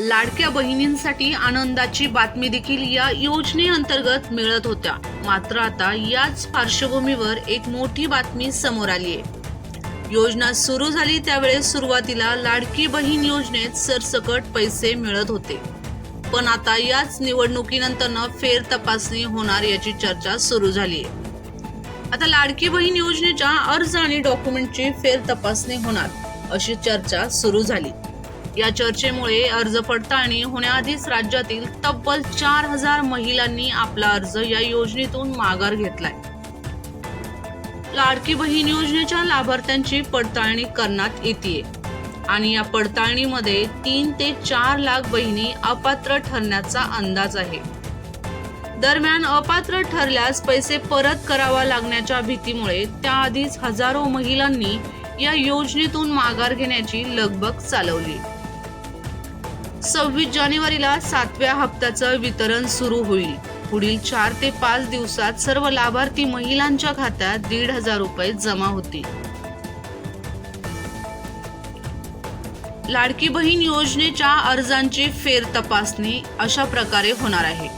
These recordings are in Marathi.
लाडक्या बहिणींसाठी आनंदाची बातमी देखील या योजनेअंतर्गत मिळत होत्या. मात्र आता याच पार्श्वभूमीवर एक मोठी बातमी समोर आली आहे योजना सुरू झाली त्यावेळेस सुरुवातीला लाडकी बहीण योजनेत सरसकट पैसे मिळत होते. पण आता याच निवडणुकीनंतर फेर तपासणी होणार याची चर्चा सुरू झाली आहे आता लाडकी बहीण योजनेच्या अर्ज आणि डॉक्युमेंटची फेर तपासणी होणार अशी चर्चा सुरू झाली. या चर्चेमुळे अर्ज पडताळणी होण्याआधीच राज्यातील तब्बल चार हजार महिलांनी आपला अर्ज या योजनेतून माघार घेतलाय. लाडकी बहीण योजनेच्या लाभार्थ्यांची पडताळणी करण्यात येते आणि या पडताळणीमध्ये तीन ते चार लाख बहिणी अपात्र ठरण्याचा अंदाज आहे. दरम्यान अपात्र ठरल्यास पैसे परत करावा लागण्याच्या भीतीमुळे त्याआधीच हजारो महिलांनी या योजनेतून माघार घेण्याची लगबग चालवली. सव्वीस जानेवारीला सातव्या हप्त्याचं वितरण सुरू होईल. पुढील चार ते पाच दिवसात सर्व लाभार्थी महिलांच्या खात्यात दीड हजार रुपये जमा होतील. लाडकी बहीण योजनेच्या अर्जांची फेर तपासणी अशा प्रकारे होणार आहे.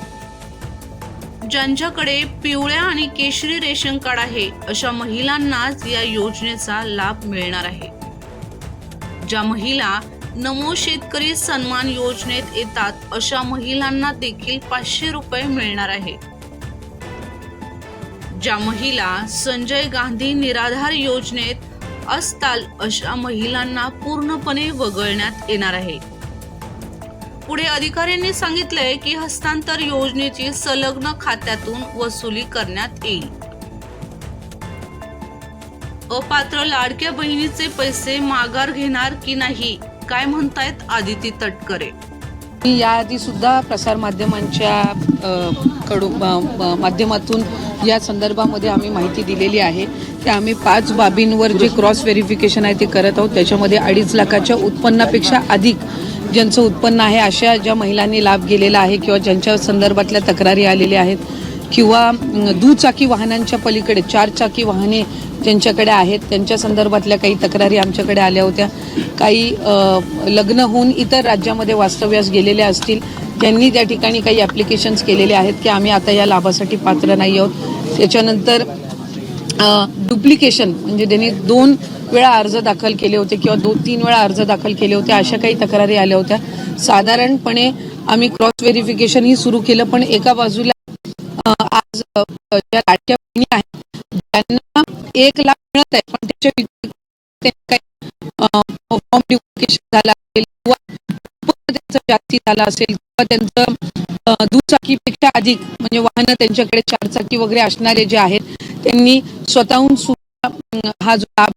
ज्यांच्याकडे पिवळ्या आणि केशरी रेशन कार्ड आहे अशा महिलांनाच या योजनेचा लाभ मिळणार आहे. ज्या महिला नमो शेतकरी सन्मान योजनेत येतात अशा महिलांना देखील पाचशे रुपये मिळणार आहे. ज्या महिला संजय गांधी निराधार योजनेत असताल अशा महिलांना पूर्णपणे वगळण्यात येणार आहे. पुढे अधिकाऱ्यांनी सांगितलंय की हस्तांतर योजनेची संलग्न खात्यातून वसुली करण्यात येईल. अपात्र लाडक्या बहिणीचे पैसे माघार घेणार की नाही? काय म्हणतायत आदिती तटकरे? मी याआधी सुद्धा प्रसारमाध्यमांच्या कडू माध्यमातून या संदर्भामध्ये आम्ही माहिती दिलेली आहे. की आम्ही पाच बाबींवर जे क्रॉस व्हेरिफिकेशन आहे ते करत आहोत. त्याच्यामध्ये अडीच लाखाच्या उत्पन्नापेक्षा अधिक ज्यांचं उत्पन्न आहे अशा ज्या महिलांनी लाभ गेलेला आहे किंवा ज्यांच्या संदर्भातल्या तक्रारी आलेल्या आहेत किंवा दुचाकी वाहनांच्या पलीकडे चार चाकी वाहने ज्यांच्याकडे आहेत. त्यांच्या संदर्भातल्या काही तक्रारी आमच्याकडे आल्या होत्या. काही लग्न होऊन इतर राज्यामध्ये वास्तव्यास गेलेल्या असतील त्यांनी त्या ठिकाणी काही ॲप्लिकेशन्स केलेले आहेत की आम्ही आता या लाभासाठी पात्र नाही आहोत. त्याच्यानंतर डुप्लिकेशन म्हणजे त्यांनी दोन वेळा अर्ज दाखल केले होते किंवा दोन तीन वेळा अर्ज दाखल केले होते अशा काही तक्रारी आल्या होत्या. साधारणपणे आम्ही क्रॉस व्हेरिफिकेशन ही सुरू केलं पण एका बाजूला ज्या लाडक्या बहिणी आहेत त्यांना एक लाख मिळत आहे पण त्याच्या झालं असेल किंवा त्यांचं जास्ती झाला असेल किंवा त्यांचं दुचाकीपेक्षा अधिक म्हणजे वाहनं त्यांच्याकडे चारचाकी वगैरे असणारे जे आहेत त्यांनी स्वतःहून सुद्धा हा जो लाभ